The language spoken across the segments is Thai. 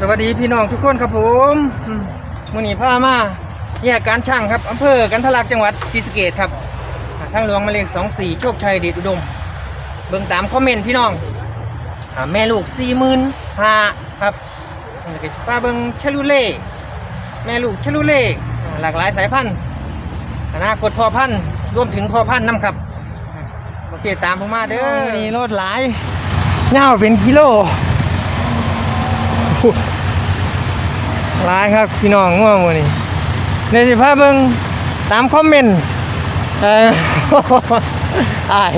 สวัสดีพี่น้องทุกคนครับผมอืมมื่อนี้พามาแยกการช่างครับอำเภอกันทะลักจังหวัดศรีสะเกดครับอ่าทางหลวงหมายเลข24โชคชัยเดชอุดม เบิ่งตามคอมเมนต์พี่น้องอาแม่ลูก4 5 0 0 0ครับนี่ก็ป้าเบิ่งชะลูเล่แม่ลูกชะลูเล่อ่าหลากหลายสายพันธุ์อนาคตพอพันธุ์รวมถึงพอพันธุ์นํครับอ่าโอเคตามผมมาเด้อนี่รถหลายเงาวเป็นกิโล หลายครับพี่น้องง่วงวันนี้ในสิพาพเบิ่งตามคอมเมนต์เอออาย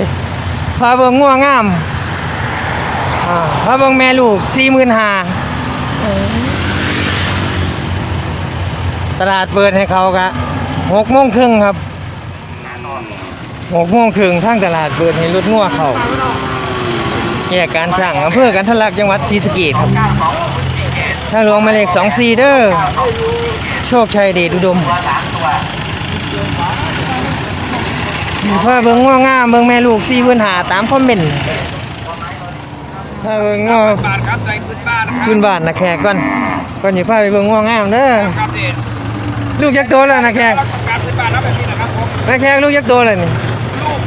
พาเบิ่งง่วงงามอ่าพาเบิ่งแม่ลูกสี่หมื่นห้าตลาดเปิดให้เขากะหกโมงครึ่งครับหกโมงครึ่งทางตลาดเปิดให้รถง่วเขาแยกการช่างอำเภอกันทะลักจังหวัดศรีสะเกษครับ ทางหลวงหมายเลขสองสี่เด้อโชคชัยเดชอุดมมีพ่อเบิ่งง้องามเบิ่งแม่ลูกสี่พื้นหาตามคอมเมนต์ถ้าเบิ่งง้อบาทครับใจพื้นบ้านนะครับพื้นบ้านนะแขกก่อนก่อนอยู่พาไปเบิ่งง้องามเด้อครับเด่นลูกยักษ์โตแล้วนะแขกรักการพื้นบ้านนะแบบนี้นะครับผมนะแขกลูกยักษ์โตแล้วนี่ลูก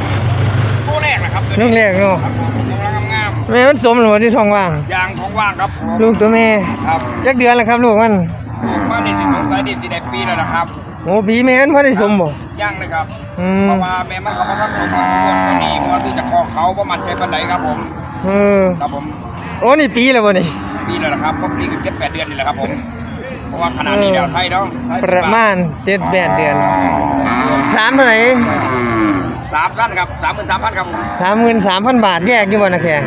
คู่แรกนะครับลูกแรกเนาะครับผมกำลังงามแม่มันสมหรือว่าที่ท้องว่างๆยางท้อง ว่างครับผมลูกตัวแม่ครับยักเดือนแล้วครับลูกมันบ้านนี้สิบสองสายดิบสิได้ปีแล้วนะครับโอ้ผีแม่มันพอได้สมบ่ย่างเลยครับอืมเพราะว่าแม่มันเขามาทักผมมาปวดตัวนี้มาซื้อจากคอกเขาประมาณใจปันไดครับผมเออครับผมโอ้นี่ปีแล้วบ่นี่ปีแล้วนะครับก็ปีกับเจ็ดแปดเดือนนี่แหละครับผมเพราะว่าขนาดนี้เดี๋ยวไทยเนาะไทยประมาณเจ็ดแปดเดือนสามเท่าไหร่ สามพันครับสามหมื่นสามพันครับผมสามหมื่นสามพันบาทแยกอยู่บนนะแขง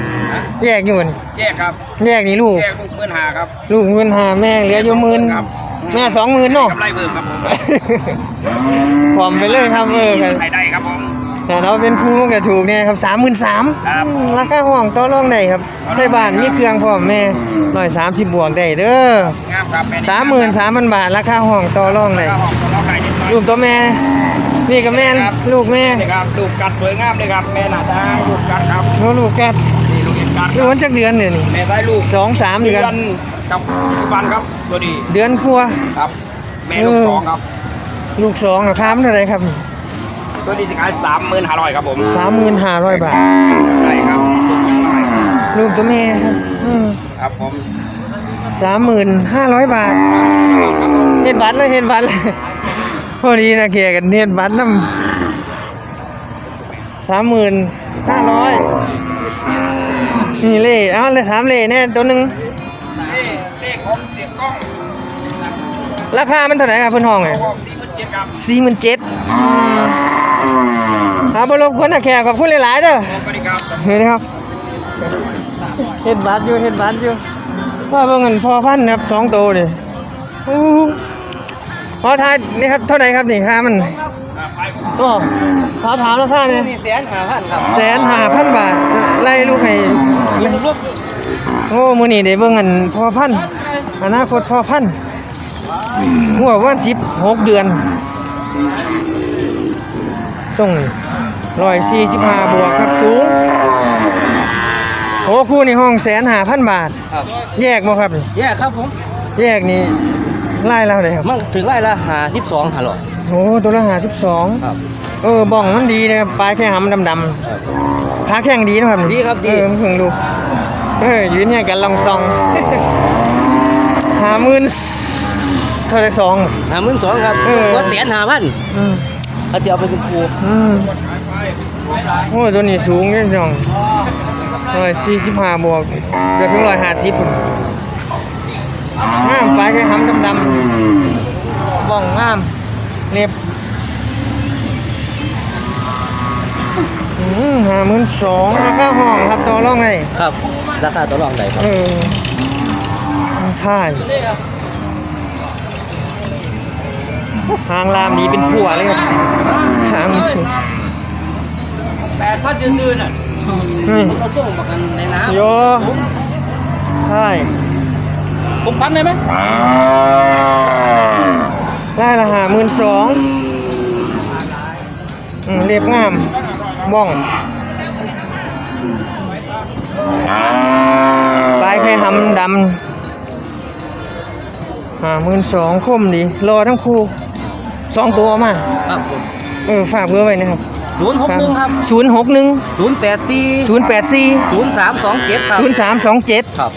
แยกอยู่บนแยกครับแยกนี่ลูกแยกลูกหมื่นหาครับลูกหมื่นห้าแม่เหลืออยู่หมื่นครับแม่สองหมื่นเนาะกำไรเบิ่มครับผมพร้อมไปเลยครับเออกันไทยได้ครับผมแต่เราเป็นผู้มันก็ถูกเนี่ยครับสามหมื่นสามครับราคาห้องต่อรองได้ครับในบ้านมีเครื่องพร้อมแม่ร้อยสามสิบบวกได้เด้องามครับแม่สามหมื่นสามพันบาทราคาห้องต่อรองได้ก็ห้องตัวเราไก่ นิดหน่อยลูกตัวแม่นี่ก็แม่ลูกแม่นี่ครับลูกกัดสวยงามเลยครับ แม่หน้าตาลูกกัดครับโอ้ลูกแกนี่ลูกเอ็นกัดคลูรักบมันจักเดือนเนี่ยนี่แม่ได้ลูกสองสามเดือนกับปัจจุบันครับตัวดีเดือนครัวครับ แม่ลูกสองครับ ลูกสองราคามันเท่าไหรครับตัวนี้จะขายสามหมื่นห้าร้อยครับผมสามหมื่นห้าร้อยบาท ได้ครับลูกยังน้อยลูกตัวแม่ครับครับผมสามหมื่นห้าร้อยบาทครับผมเฮ็ดบัตรเลยเฮ็ดบัตรเลย พอดีนะเกียกันเฮ็ดบัตรน้ำสามหมื่นห้าร้อยนี่เล่เอาเลยถามเล่แน่ตัวหนึ่งนี่เลขของเสียกล้องราคามันเท่าไหร่ครับเพื่อนห้องไงของสี่หมื่นเจ็ดครับสี่หมื่นเจ็ดหาบรบคนนะแขกขอบคุณหลาย ๆ เด้อเห็นไหมครับเฮ็ดบัตรอยู่เฮ็ดบัตรอยู่ว่าเบิ่งเงินพอพันครับสองตัวนี่ อู้พอทายนี่ครับเท่าไหร่ครับนี่ค่ามันไปโอ้ขอถามราคาเนี่ยนี่แสนห้าพันครับแสนห้าพันบาทไล่ลูกให้โอ้มื้อนี้ได้เบิ่งเงินพอพันอนาคตพอพันหัววันสิบหกเดือนส่งร้อยสี่สิบห้าบวกครับสูงโอ้คู่นี่ห้องแสนห้าพันบาทครับแยกบ่ครับ แย่ครับผม แยกนี่ ไล่แล้วเลยครับ มันถึงไร่ละหาสิบสองหาหรอยโอ้ตัวละห้าสิบสองครับ เออบ้องมันดีนะครับปลายแค่หำดำๆขาแข็งดีนะครับดีครับดี เออเพิ่งดูเออยืนเนี่ยกันลองซองหาหมื่นเท่าไหรสอง หาหมื่นสองครับเออ ว่าแสนหาพันอืมเขาจะเอาไปเป็นครูอืมโอ้ตัวนี้สูงเนี่ยน้องร้อยสี่สิบห้าบวกเกือบถึงร้อยห้าสิบพุ่น งามปลายแค่หำดำๆบ้องงามเล็บอืมห้าหมื่นสองราคาห้องครับตัวร่องไงครับ ราคาตัวรองไหนครับเออท่ายหางลามดีเป็นผัวเลยครับหางมันผัวแปดพันซื้อน่ะนี่ก็ส่งประกันในน้โยใช่ำผมพันได้ไหมได้ละหาหมื่นสองเรียบงามบ้องปลายแค่หำดห้าหมื่นสองคมดี รอทั้งคู่สองตัวมาครับผมเออฝากเบอร์ไว้นะครับศูนย์หกหนึ่งครับศูนย์หกหนึ่งศูนย์แปดสี่ศูนย์แปดสี่ศูนย์สามสองเจ็ดครับศูนย์สามสองเจ็ดครับ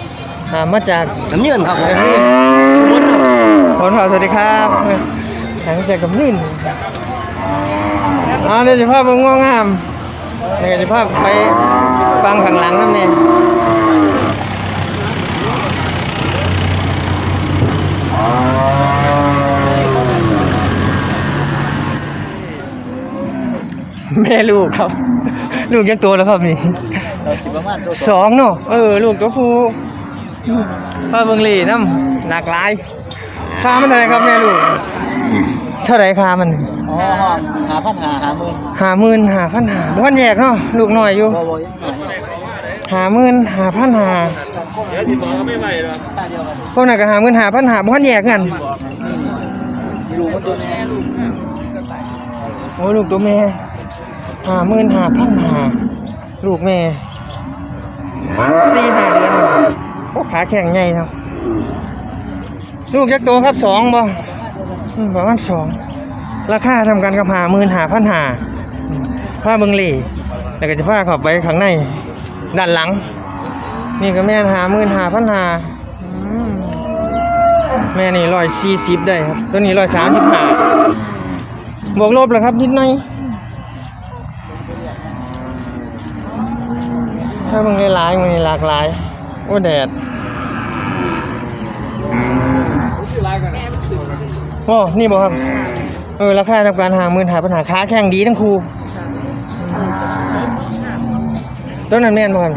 อ่ามาจากน้ำเยื่นครับผมขอถามสวัสดีครับหลังจากกับนื่นเอาเดี๋ยวจะพาผมง่วงงามเดี๋ยวจะพาไปฟังข้างหลังนั่นเองแม่ลูกครับ ลูกยังโตแล้วครับนี่ประมาณตัวสองเนาะเออ ลูกตัวผู้ พ่อเบิงหลีน้ำหลากหลายค่ามันเท่าไหรครับแม่ลูกเท่าไหรค่ามันอ๋อหาพันหาหาหมื่นหาหมื่นหาพันหาพันแยกเนาะลูกน้อยอยู่บ่บ่หาหมื่นหาพันหาพวกนั้นก็หาหมื่นหาพันหาพันแยกกันดูมันตัวนี้โอ้ลูกตัวแม่หาหมื่นหาพันหาลูกแม่สี่ห้าเดือน โอ้ขาแข็งใหญ่ครับ ลูกยักษ์โตครับสองบ่อืมประมาณสองราคาทำกันกับหาหมื่นหาพันหาผ้าเบิงเหล่แล้วก็จะผ้าเขับไปข้างใน ด้านหลัง นี่ก็แม่นหาหมื่นหาพันหาอืมแม่นี่ร้อยสี่สิบได้ครับ ตัวนี้ร้อยสามสิบห้าบวกลบแล้วครับนิดหน่อยถ้ามึงหลายๆมึงหลากหลาย โอ้แดดโอ้นี่บอกครับ เออราคาทำการหาหมื่นหาปัญหาค้าแข่งดีทั้งคู่ต้นนั้นแม่นบ่ครับ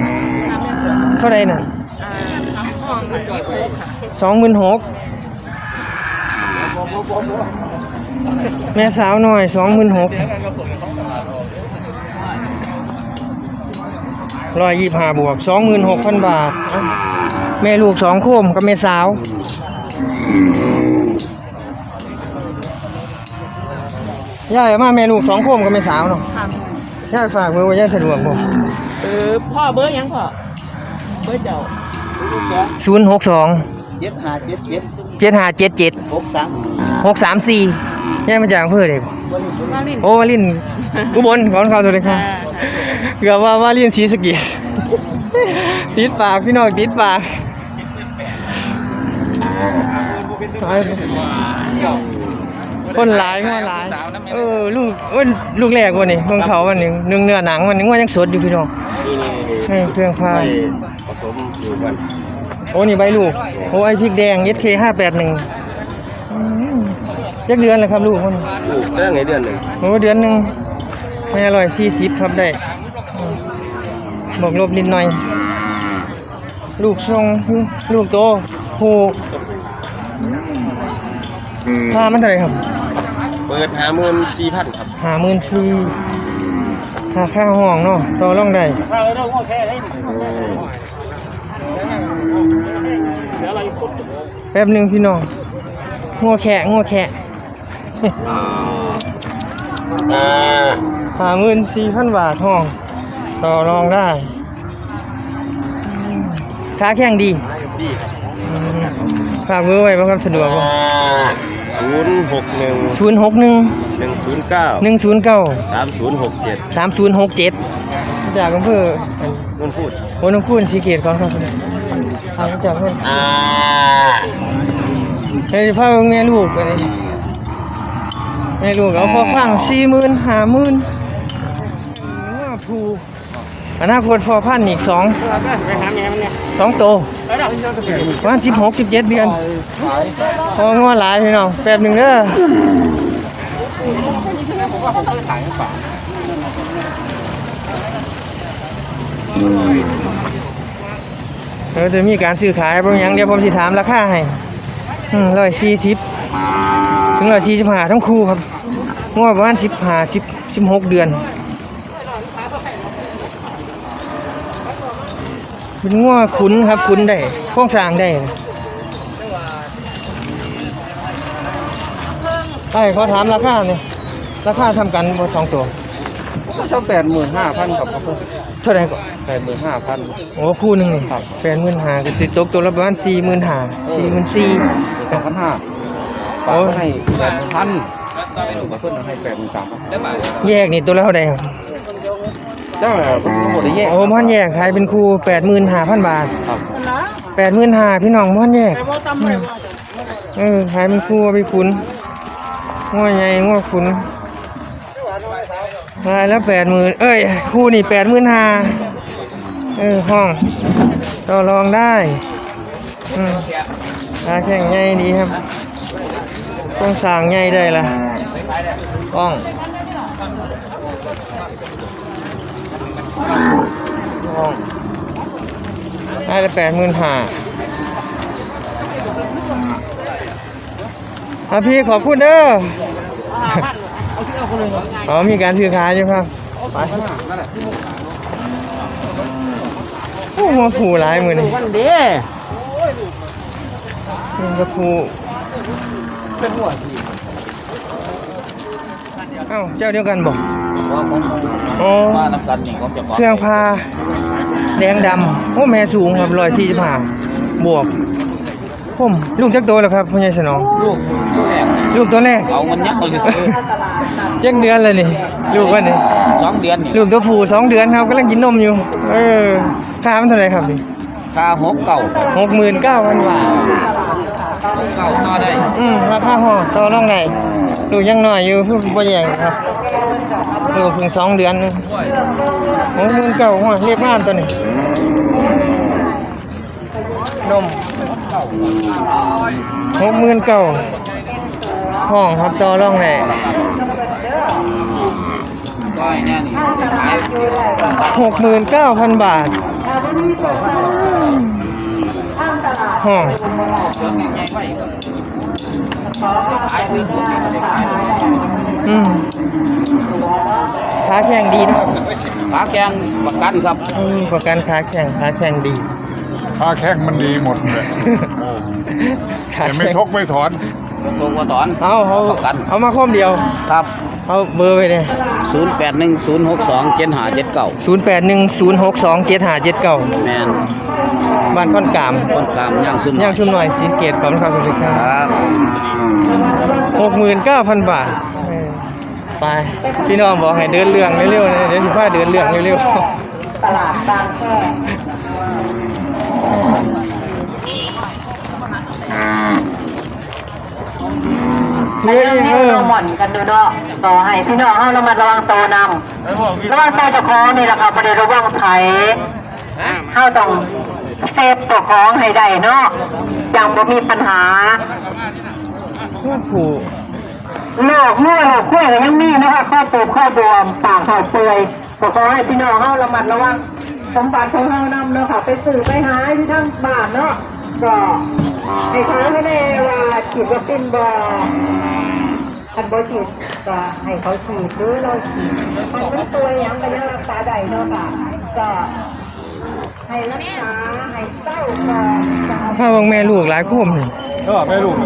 เท่าไรน่ะสองหมื่นหกแม่สาวหน่อยสองหมื่นหก ร้อยยี่ห้าบวกสองหมื่นหกพันบาทอะแม่ลูกสองโคมกับแม่สาว ย่ายเอามาแม่ลูกสองโคมกับแม่สาวเนาะย่ายฝากเบอร์ไว้ย่ายสะดวกบ่เออพ่อเบอร์หยังพ่อเบอร์เจ้าศูนย์หกสองเจ็ดหาเจ็ดเจ็ดเจ็ดห้าเจ็ดเจ็ดหกสามหกสามสี่ย่ายมาจากอำเภอเด็กมาลินโอ้วาลินอุบลขอบคุณครับสวัสดีครับ เกือบว่าวาลินศรีสะเกีติดปากพี่น้องติดปากคนหลายคนหลายเออลูกเอ้ยลูกแรกวันนี้ของเขาวันหนึ่งหนึ่งเนื้อหนังวันหนึงว่ายังสดอยู่พี่น้องนี่เครื่องพายผสมอยู่กันโอ้นี่ใบลูกโอ้ไอพริกแดง SK ห้าแปดหนึ่งยักเดือนเลยครับลูกคนลูกได้ไงเดือนหนึ่งโอ้เดือนหนึ่งแม่อร่อยสี่สิบครับได้อืม บอกลบนิดหน่อย ลูกทรงลูกโตผูค่ามันเท่าไหร่ครับ เปิดหาหมื่นสี่พันครับหาหมื่นสี่ค่าค่าห้องเนาะต่อรองได้แป๊บหนึ่งพี่น้องงัวแขะงัวแขะอ่าหาหมื่นสี่พันบาทห้อง ต่อรองได้อืมค้าแข่งดีดีอืมฝากเบอร์ไว้บ้างครับสะดวกบ่ศูนย์หกหนึ่งศูนย์หกหนึ่งหนึ่งศูนย์เก้าหนึ่งศูนย์เก้าสามศูนย์หกเจ็ดสามศูนย์หกเจ็ดจากอำเภอนุ่นพูดโอ้น้องพูนสีเกตของครับทางจากนู่นอ่าเฮ้ยพาแม่ลูกไปเลยแม่ลูกเอาพอฟังสี่หมื่นห้าหมื่นว่าผู อนาคตพอพันอีกสองสองโตประมาณสิบหกสิบเจ็ดเดือนพองัวหลายพี่น้องแป๊บหนึ่งเด้อเออจะมีการซื้อขายบางอย่างเดี๋ยวผมสิถามราคาให้ร้อยสี่สิบถึงร้อยสี่สิบห้าทั้งคู่ครับงวดประมาณสิบห้าสิบสิบหกเดือน เป็นงัวขุนครับขุนได้โครงสร้างได้ไอ้เขาถามราคาเนี่ยราคาทำกันบสองตัวโอ้เท่าแปดหมื่นห้าพันครับเท่าไหร่ก่อนแปดหมื่นห้าพันโอ้คู่หนึ่งนี่แปดหมื่นหาก็สิตกตัวละประมาณสี่หมื่นหาสี่หมื่นสี่สองพันห้าโอ้โอ้ให้แปดพันถูกกระเพื่อนให้แปดหมื่นสามพันแยกนี่ตัวละเท่าไหร่ครับเจ้าแหละเป็นหมดได้แยกโอ้พันแยกขายเป็นคู่แปดหมื่นห้าพันบาทครับแปดหมื่นห้าพี่น้องพันแยกเออขายเป็นคู่เอาไปขุนง้อใหญ่ง้อขุนขายแล้วแปดหมื่นเอ้ยคู่นี่แปดหมื่นห้าเออห้องต่อรองได้อืมขาแข็งใหญ่ดีครับต้องสร้างใหญ่ได้ละห้องห้อง ได้ละแปดหมื่นห้าอะพี่ขอบคุณเด้ออ๋อมีการซื้อขายอยู่ครับไปโอ้มาผูหลายมือนี่วันเด้มันก็ผูเอ้าเจ้าเดียวกันบอกว่าของอ๋อมาน้ำกันนี่ของเจ้าของเครื่องพาแดงดำโอ้แม่สูงครับร้อยสี่สิบห้าบวกผมลูกจักโตแล้วครับพ่อใหญ่สนองลูกตัวแรกลูกตัวแรกเอามันยักษ์เอาซื้อเจ็ดเดือนเลยนี่ลูกวันนี้สองเดือนนี่ลูกตัวผู้สองเดือนครับกำลังกินนมอยู่ เออค่ามันเท่าไหร่ครับนี่ค่าหกเก่าหกหมื่นเก้าพันบาทหกเก่าต่อได้อืมราคาห่อต่อรองไหน ลูยังหน้อยอยู่เพิ่งบ่แยงครับลูเพิ่งสองเดือนนึงหกหมื่นเก้าหัวเรียบงามตัวนี้นมหกหมื่นเก้าห้องครับต่อร่องไหนก็ไอ้เนี่ยหกหมื่นเก้าพันบาทห้อง อถูกไม่ได้ขายอืมขาแข็งดีนะครับขาแกงประกันครับอืมประกันขาแข็งขาแข็งดีค่าแข้งมันดีหมดเลยขาแต่แข็งไม่ทกไม่ถอนตัวกว่าถอนเอาเขาประกันเอามาคมเดียวครับเอาเบอร์ไปเลย0 8 1 0 6 2 7 5 7 9ศูนย์แปดหนึ่งศูนย์หกสองเจ็ดห้าเจ็ดเก้าแมน บ้านค่อนกามคนกลางย่างซึมย่างชุ่มหน่อยสีเกตขอบคุณครับสวัสดีครับครับหกหมื่นเก้าพันบาทเออไปพี่น้องบอกให้เดินเรื่องเร็วๆนะเดี๋ยวสิพาเดินเรื่องเร็วๆตลาดบางแคเรืออีกเออเราหม่อนกันดูเนาะต่อให้พี่น้องเฮาระมัดระวังตัวนำระวังตัวเจ้าของนี่แหละครับบ่ได้ระวังไผเฮาต้อง เซฟตัวของให้ได้เนาะอย่างบ่มีปัญหาผู้โลกมั่วโลกคุ้ยยังมีนะคะข้อตูข้อดวมปากข้อเปื่อยก็ขอให้พี่น้องเฮาระมัดระวังสมบัติของเฮานำเนาะค่ะไปสื่อไปหาที่ทั้งบ้านเนาะก็ให้ขาให้แน่ว่าฉีดวัคซีนบ่คันบ่ฉีดก็ให้เขาฉีดหรือเราฉีดมันเป็นตัวอย่างก็ยังรักษาได้เนาะค่ะก็ ให้รักษาให้เต้าก่อนจะเอาถ้าเบางแม่ลูกหลายคุ้มนี่ก็แม่ลูก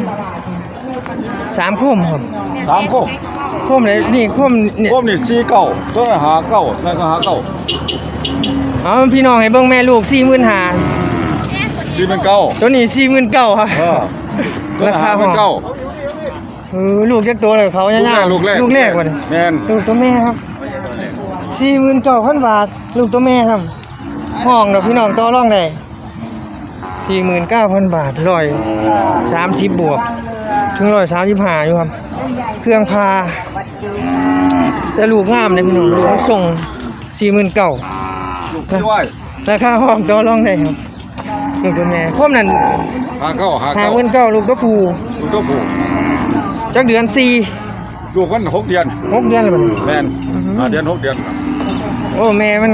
สามคุ้มครับสามโคมคุ้มเลยนี่คุ้มนี่โคมนี่สี่เก้าตัวนั้นหาเก้านั่นก็หาเก้าเอาพี่น้องให้เบิ่งแม่ลูกสี่หมื่นห้าสี่เป็นเก้าตัวนี้สี่หมื่นเก้าครับเออตัวนั้นหาเป็นเก้าเออลูกแค่ตัวเลยเขาลูกย่าแรกลูกแรกลูกแรกว่ะแมนลูกตัวแม่ครับสี่หมื่นเก้าพันบาทลูกตัวแม่ครับ ห้องดอกพี่น้องต่อรองได้สี่หมื่นเก้าพันบาทร้อยสามสิบบวก ถึงร้อยสามสิบห้าอยู่ครับ เครื่องพาแต่ลูกงามเลยพี่น้องลูกมันส่งสี่หมื่นเก้าลูกที่ไหวราคาห้องต่อรองได้ครับลูกตัวแม่พร้อมนั่นหาเก้าหาหาเก้าหมื่นเก้าลูกตัวผู้ลูกตัวผู้จักเดือนสี่ลูกมันหกเดือนหกเดือนแล้วบัดนี้แมนหาเดือนหกเดือน โอ้แม่มัน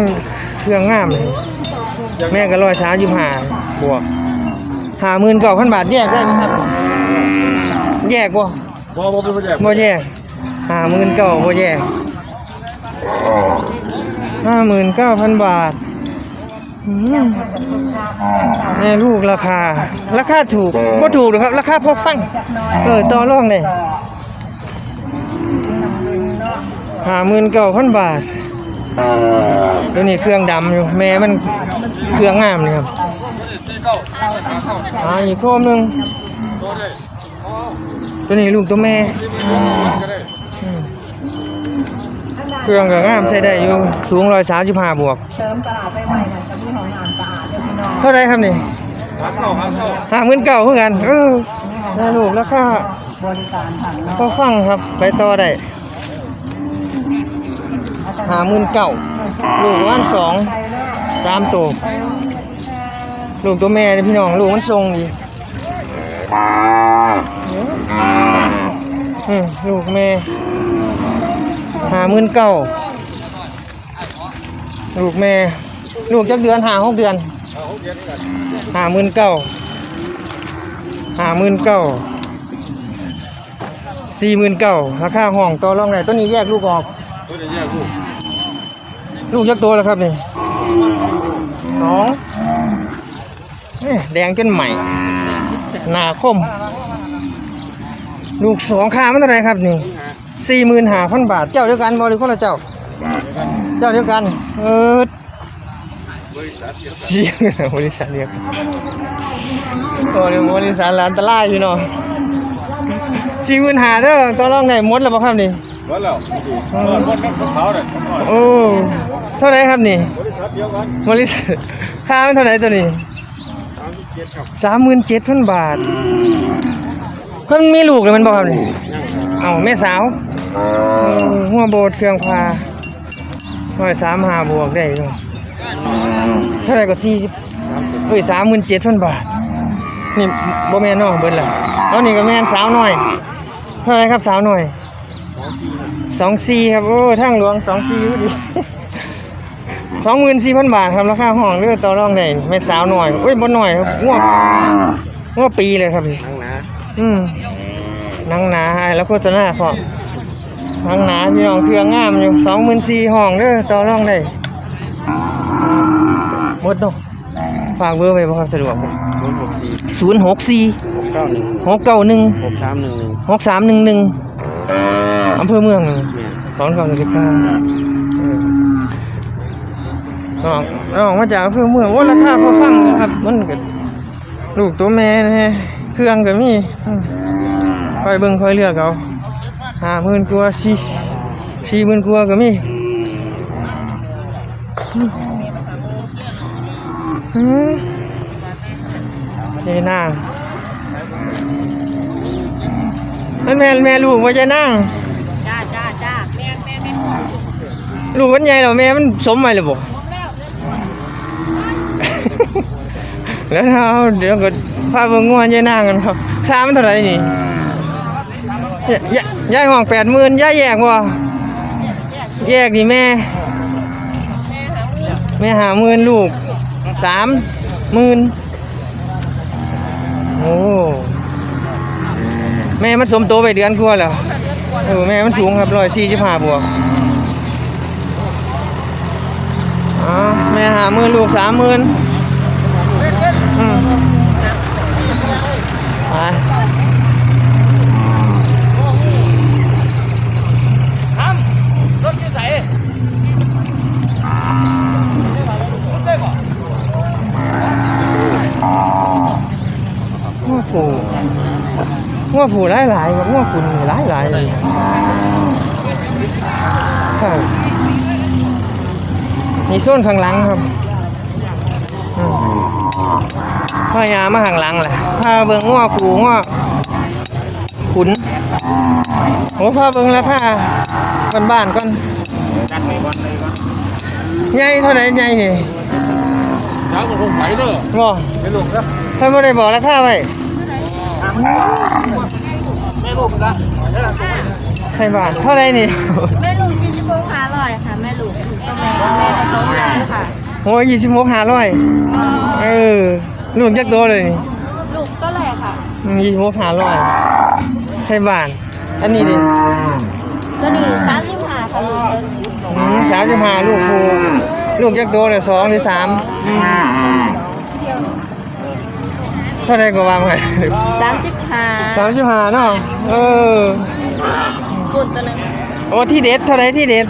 เครื่องงามเลย แม่ก็ร้อยสามสิบห้าบวกห้าหมื่นเก้าพันบาทแยกได้ไหมครับ แยกบ่บ่บ่เป็นแยกบ่แยกห้าหมื่นเก้าบ่แยกห้าหมื่นเก้าพันบาทอืมแม่ลูกราคา ราคาถูกบ่ถูกหรอกครับ ราคาพอฟัง เออต่อรองเลยห้าหมื่นเก้าพันบาท ตัวนี้เครื่องดำอยู่แม่มันเครื่องงามเลยครับอ่าอีกโคมหนึ่งตัวนี้ลูกตัวแม่เครื่องก็งามใช้ได้อยู่สูงร้อยสามสิบห้าบวกเติมตลาไปใหม่หน่อยจะมีของงานสะอาดด้วยพี่น้องเท่าไรครับนี่ห้าหมื่นเก่าเพื่อกันเออได้ลูกแล้วก็บริกาเนาะก็ฟังครับไปต่อได้ หาหมื่นเก่าลูกว่านสองตามตัวลูกตัวแม่เลยพี่น้องลูกมันทรงดีลูกแม่หาหมื่นเก่าลูกแม่ลูกจักเดือนหาหกเดือนหาหมื่นเก้าหาหมื่นเก้าสี่หมื่นเก้าราคาห้องต่อรองไหนตัวนี้แยกลูกออกตัวนี้แยกลูก ลูกยักตัวแล้วครับนี่สองเอ้ยแดงจนใหม่ หนาคม ลูกสองค่ามันเท่าไหรครับนี่สี่หมื่นห้าพันบาท เจ้าเดียวกันบหริคนละเจ้า เจ้าเดียวกัน เออเชี่ยบริษัทเรียกโอ้เดี๋ยวบริษัทร้านตะไลอยู่เนาะสี่หมื่นห้าเด้อตัวรองไหนหมดแล้วบ่ครับนี่ วันแล้ววันวันนั้นของเขาเนี่ยโอ้เท่าไหรครับนี่บริษัทเดียวกันบริษัทค่ามันเท่าไหรตัวนี้สามสิบเจ็ดครับสามหมื่นเจ็ดพันบาทเพิ่นมีลูกเลยมันบอกครับนี่เอ้าแม่สาวเออหัวโบดเครื่องพาร้อยสามห้าบวกได้เนาะเท่าไหรก็สี่สิบเฮ้ยสามหมื่นเจ็ดพันบาท นี่บ่แม่นเนาะเบิดละเอานี่ก็แม่นสาวหน่อย เท่าไหรครับสาวหน่อย สองสี่ครับ โอ้ทางหลวงสองสี่พอดีสองหมื่นสี่พันบาทครับราคาห้องเลือต่อรองได้นี่แม่สาวหน่อยเอ้ยบ่หน่อยครับงวงวปีเลยครับนี่นั่งนะอืมหนังหนาไอ้แล้วโฆษณาพร้อมหนังหนาพี่น้องเครื่องงามอยู่สองหมื่นสี่ห้องเด้อต่อรองได้หมดเนาะฝากเบอร์ไว้บ่ครับสะดวกศูนย์หกสี่ศูนย์หกสี่เก้าหนึ่งหกเก้าหนึ่งหกสามหนึ่งหนึ่งหกสามหนึ่งหนึ่ง อำเภอเมืองนี่สอนความสวัสดิการเออน้องน้องมาจากอำเภอเมืองโอ้ราคาพอฟังนะครับ มันก็ลูกตัวแม่นะฮะเครื่องก็มีอืมคอยเบิ่งคอยเลือกเอาห้าหมื่นกว่าสี่สี่หมื่นกว่าก็มีอืมอืมนี่นางแม่แม่แม่ลูกว่าจะนั่ง จ้าจ้าจ้าแม่แม่แม่ ลูกมันใหญ่แล้วแม่มันสมไหมหรือบ่แล้วเอาเดี๋ยวก็พาเบิ่งงัวใหญ่นางกันครับค่ามันเท่าไหร่นี่ยยยายห้องแปดหมื่นยายแยกบ่แยกนี่แม่ แม่หาหมื่นลูกสามหมื่นโอ้แม่มันสมโตไปเดือนกว่าแล้วเออแม่มันสูงครับร้อยสี่สิบห้าบวก อ๋อแม่หาหมื่นลูกสามหมื่นอืมไปง้อผูง้อผูหลายหลายๆครับง้อผูหลายหลายๆเลย ครับมีโซนข้างหลังครับอืมพายามาข้างหลังแหละพาเบิ่งง้อผูง้อขุนโอ้พาเบิ่งราคาบ้านๆก่อนใหญ่เท่าไหร่ใหญ่นี่ยาวกว่าผมไหวเด้อบ่ไม่ลูกนะเพิ่นบ่ได้บอกราคาไว้ไม่ลูกนะใครบ้านเท่าไหร่นี่แม่ลูกกินชิโป้ขาอร่อยค่ะแม่ลูกถูกต้อง แล้วแม่ผสมแล้วค่ะโอ้ยยี่สิบหกห้าร้อยเออลูกยักษ์โตเลยนี่ลูกก็แหละค่ะยี่สิบหกห้าร้อยใครบ้าน อันนี้ดิตัวนี้สามสิบห้าค่ะลูกตัวนี้สามสิบห้าลูกครูลูกยักษ์โตเลยสองหรือสามเท่าไรก็วางไว้สามสิบห้าสามสิบห้าเนาะเออคุณตัวหนึงโอ้ที่เด็ดเท่าไรที่เด็ด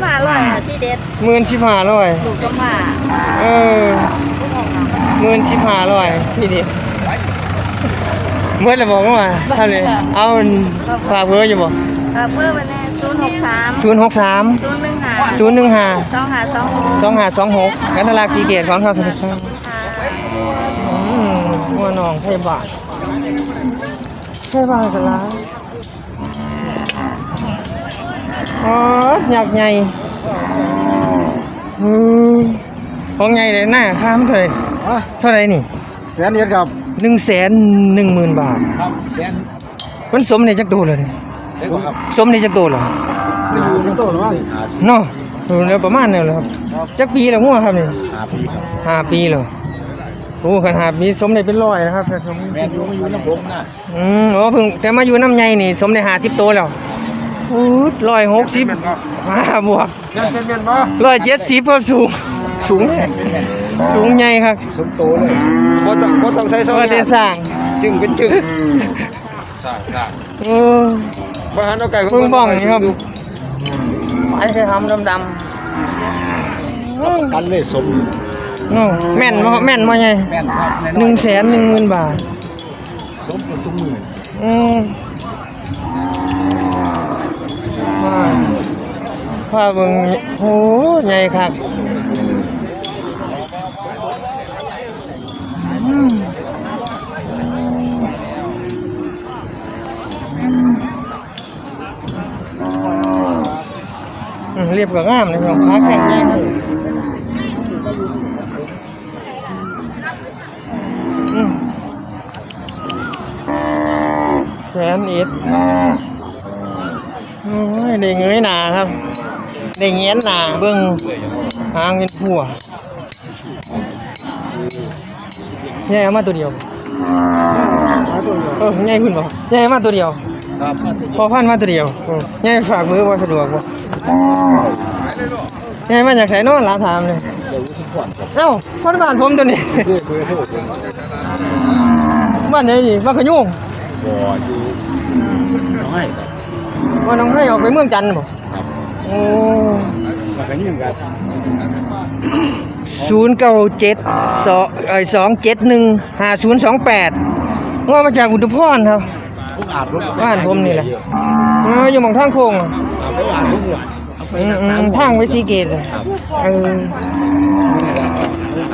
หมื่นสิบห้าหาร้อยค่ะที่เด็ดหมื่นสิบห้าร้อยลูกก็ผ่าเออหมื่นสิบห้าร้อยพี่ดิเมื่อไรบอกว่าท่านเลยเอาฝากเบอร์อยู่บ่เออเพิ่มมาแน่ศูนย์หกสามศูนย์หกสามศูนย์หนึ่งหาศูนย์หนึ่งห้าสองหาสองหกสองห้าสองหกกันทลากสีเกตของเขาสนิทครับค่ะอืมหัวหนองไทยบาทไทยบาทกันแล้ว อ๋ออยากใหญ่อืมของใหญ่เลยหน้าข้ามเท่าไหร่อะเท่าไหร่นี่แสนเดียดครับหนึ่งแสนหนึ่งหมื่นบาท ครับแสนมันสมในจักโตเลยเด็กกว่าครับสมในจักโตเหรอไม่อยู่ในโต๊ะหรอมั้งเนาะเดี๋ยวประมาณนี้แหละครับจักปีแล้วงัวครับนี่หาปีครับห้าปีแล้วโอ้ขันหาปีสมได้เป็นร้อยนะครับแต่สมแม่อยู่ไม่อยู่น้ำผมนะอืมอ๋อเพิ่งแต่มาอยู่น้ำใหญ่นี่ สมได้ห้าสิบโตแล้ว อู้ร้อยหกสิบห้าบวกเงินเป็นเงินบ่ร้อยเจ็ดสิบครับสูง สูงแน่สูงใหญ่ครับสมโตเลยบ่ต้องบ่ต้องใช้โซ่ก็ได้สร้างจึงเป็นจึงเออบ่หันเอาไก่เพิ่งบ้องนี่ครับไม้เคยทำดำๆกันเลยสมเนาะแม่นบ่แม่นบ่ใหญ่แม่นครับแน่นหอนึ่นงแสนหนึ่งหมื่นบาทสมเป็นทุกมืออืม ว่าว่าเบิ่งโอ้ใหญ่คักอืมอืมเรียบกับงามเลยครับขาแข็งแรงครับอืมแสนอ็ด ได้เงยหนาครับ ได้เงี้ยนหนาเบิ่งหางเป็นผัวใหญ่เอามาตัวเดียวเออใหญ่ขึ้นบ่ใหญ่เอามาตัวเดียวครับพอพันมาตัวเดียวโอ้ใหญ่ฝากมือว่าสะดวกบ่ใหญ่มาจากไหนเนอนลาถามเลยเดี๋ยวทุกคนครับเอ้าคนบ้านผมตัวนี้เพื่อคุยโทษบ้านไหนนี่บ้านขยุงบ่อยู่น้อยครับ ว่าน้องให้ออกไปเมืองจันทน์บ่โอ้มากันยิ่งกันศูนย์เก้าเจ็ดสองไอสองเจ็ดหนึ่งห้าศูนย์สองแปดว่ามาจากอุดรพรครับทุกอาจรถบ้านผมนี่แหละเอออยู่หมองทางโค้งทุกอาจทุกหัวอืมอืมทางไปสีเกตเลยเออ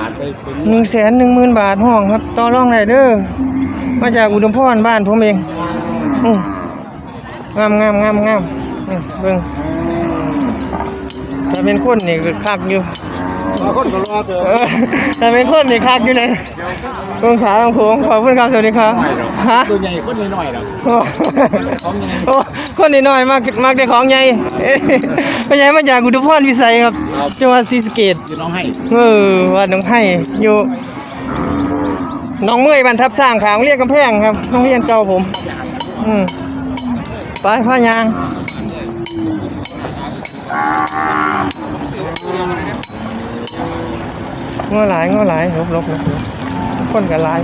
อาจไปเป็นหนึ่งแสนหนึ่งหมื่นบาทห้องครับ ต่อรองได้เด้อมาจากอุดมพรบ้านผมเองอืม งามงามงามงามนี่เบิ่งถ้าเป็นคนนี่ก็คักอยู่บางคนก็รอเติมเออถ้าเป็นคนนี่คักอยู่เลยเบิ่งขาของผมขอบคุณครับสวัสดีครับฮะตัวใหญ่คนน้อยๆแล้วโอ้โอ้คนนิดหน่อยมากมากได้ของใหญ่เอ้ยพ่อใหญ่มาจากอุดมพรวิสัยครับจังหวัดศรีสะเกษอยู่น้องให้เออวัดหนองไห้อยู่หน้องเมื่อยบรรทับสร้างขางเรียกกำแพงครับโรงเรียนเก่าผม อืม ไปพายางง้อหลายง้อหลายลบลบลบคนกันหลาย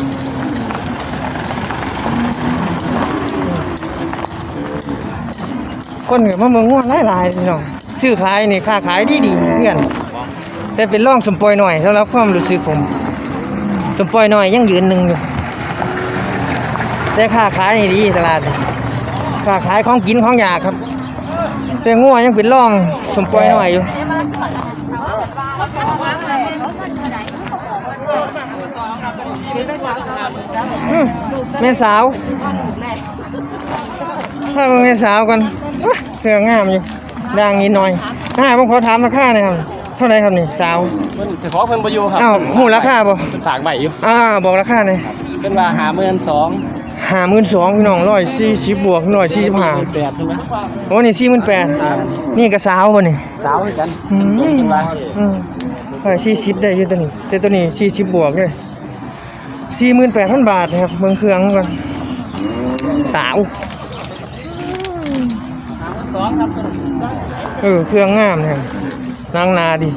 คนกับมาเมืองง้อหลายหลายพี่น้องซื้อขายนี่ค่าขายดีดีเพื่อนแต่เป็นร่องสมปอยหน่อยสำหรับความรู้สึกผมสมปอยหน่อยยังยืนหนึ่งอยู่แต่ค่าขายนี่ดีตลาดนี่ ค่าขายของกินของอยากครับแต่งัวยังเป็นร่องสมปอยหน่อยอยู่อืมแม่สาวถ้าเป็นแม่สาวกันอุ๊ยเครื่องงามอยู่ด่างนิดหน่อยอ่าผมขอถามราคาหน่อยครับเท่าไหรครับนี่สาวมันเฉพาะเพิ่นประยูครับอ้าวหูราคาบ่เป็นฝากใบอยู่อ่าบอกราคาหน่อยเป็นว่าหาเมื่นสอง ห้าหมื่นสองพี่น้องร้อยสี่สิบบวกร้อยสี่สิบห้าแปดใช่ไหมโอ้นี่สี่หมื่นแปดนี่ก็สาวบ่นี่สาวให้กันอืมส่งเป็นว่าอืมร้อยสี่สิบได้อยู่ตัวนี้แต่ตัวนี้สี่สิบบวกเลยสี่หมื่นแปดพันบาทนะครับเบิ่งเครื่องก่อนสาวเออเครื่องงามนะครับนางนาดี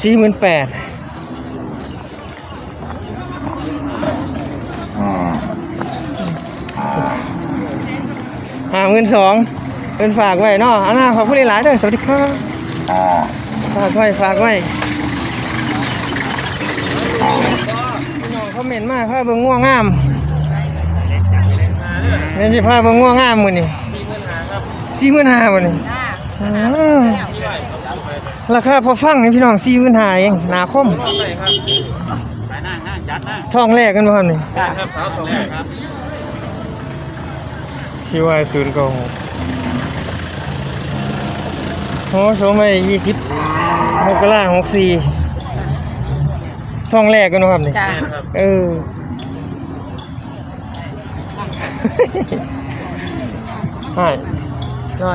สี่หมื่นแปด ห้าหมื่นสองเป็นฝากไว้เนาะอันน่าขอบคุณหลายๆเด้อสวัสดีครับฝากไว้ฝากไว้พี่น้องคอมเมนต์มาพาเบิ่งง่วงงามเห็นสิพาเบิ่งง่วงงามมื้อนี้สี่หมื่นห้ามื้อนี้อืมราคาพอฟังนี่พี่น้องสี่หมื่นห้าเองหนาคมทองแรกกันบ่ครับนี่ที่ ว่าศูนย์เก้าหกโอ้โสมัยยี่สิบมกราหกสี่ท่องแรกกันเนาะครับนี่จ้าเออ ใช่ได้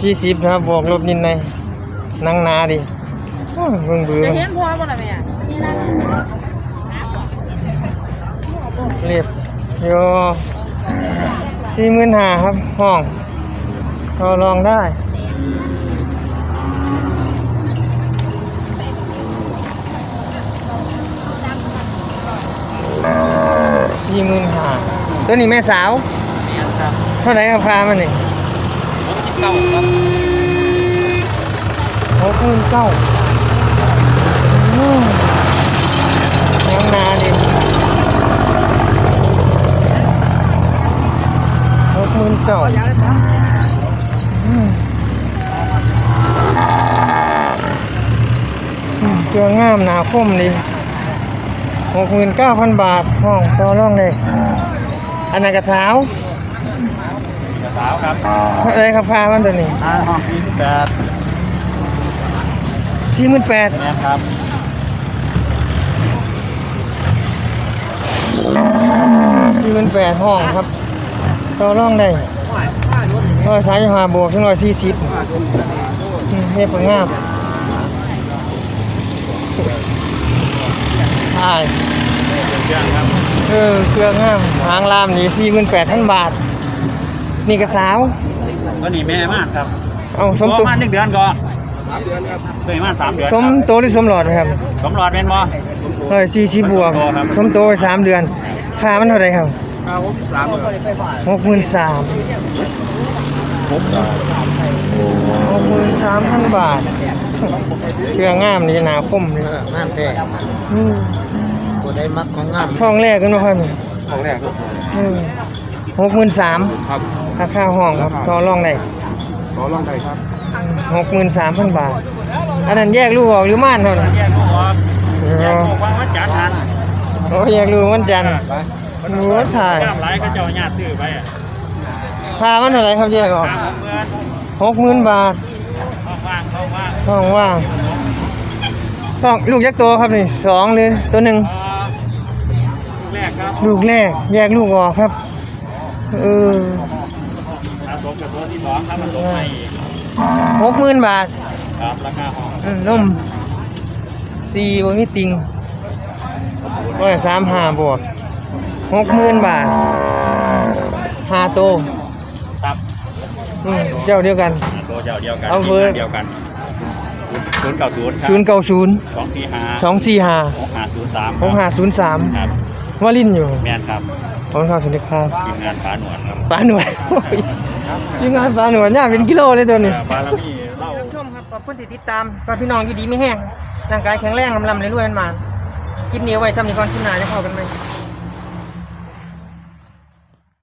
สี่สิบครับบวกลบนิดหน่อยนั่งหนาดิโอ้ยเบิ่งเบื่อจะเห็นพอบ่ล่ะแม่นี่นะ เรียบโย สี่หมื่นห้าครับ ห้องเราลองได้สี่หมื่นห้าตัวนี้แม่สาว เท่าไหร่ครับพามันนี่หกหมื่นเก้าอืมยังนาดิ หกหมื่นเก้าอืมอืมเครื่องงามหนาคมดีหกหมื่นเก้าพันบาทห้องต่อรองเลย อันนั้นกระสาวสาวครับอะไรครับพามันตัวนี้ห้าห้องสี่สิบแปดสี่หมื่นแปดเนี่ยครับสี่หมื่นแปดห้องครับ ต่อรองได้ร้อยสามสิบห้าบวกถึงร้อยสี่สิบอืมเนี่ยเปิงงามใช่เออเครื่องงามหางลามนี่สี่หมื่นแปดพันบาท นี่กระสาวก็นี่แม่มากครับเอาสมปตุระมาณหนึ่งเดือนก็เคยมาสามเดือนสมโตหรือสมหลอดไหมครับ สมหลอดเป็นบ่ร้อยสี่สิบบวก สมโตไปสามเดือนค่ามันเท่าไหร่ครับ ครับผมสามเดือนหกหมื่นสามหกหมื่นสามพันบาทเครื่องงามนี่หนาคมเลยงามแต่อืมตัวได้มักของงามทองแรกกันเนาะครับของแรกครับหกหมื่นสามครับราคาห้องครับต่อรองได้ขอลองได้ครับหกหมื่นสามพันบาท อันนั้นแยกลูกออกหรือม่านเท่านั้นแยกลูกออกแยกอ๋อลูกวางวัดจัดทันโอ้แยกลูกวันจันทร์ โอ้ถ่ายย่ามหลายก็เจ้าญาติซื้อไปอะพามันเท่าไหร่ครับแยกออกตามเงินหกหมื่นบาทเข้าว่างเข้าว่างท้องว่างท้องลูกยักษ์ตัวครับนี่สองเลยตัวหนึ่งเอ่อลูกแรกครับลูกแรก แยกลูกออกครับเออผสมกับตัวที่สองครับผสมให้หกหมื่นบาทครับราคาห้องอืมนมสี่บนมีติงร้อยสามห้าบวก หกหมื่นบาทห้าโตวครับอืมเจ้าเดียวกัน ตัวเจ้าเดียวกันเอาเบอร์ทีมงานเดียวกันศูนย์เก้าศูนย์ศูนย์เก้าศูนย์สองสี่ห้าสองสี่ห้าหกห้าศูนย์สามหกห้าศูนย์สามครับวาลินอยู่แมนครับขอบคุณครับสวัสดีครับทีมงานฟ้าหนวดครับปลาหนวดโอ้ยยิ่งงานปลาหนวดเนี่ยเป็นกิโลเลยตัวนี้ บารมีเล่าชมครับขอบคุณที่ติดตามฝากพี่น้องอยู่ดีไม่แห้งร่างกายแข็งแรงลำลำเลยรวยๆมันมาคลิปนี้เอาไว้ซ้ำนี้ก่อนคลิปหน้าจะพอกันไหม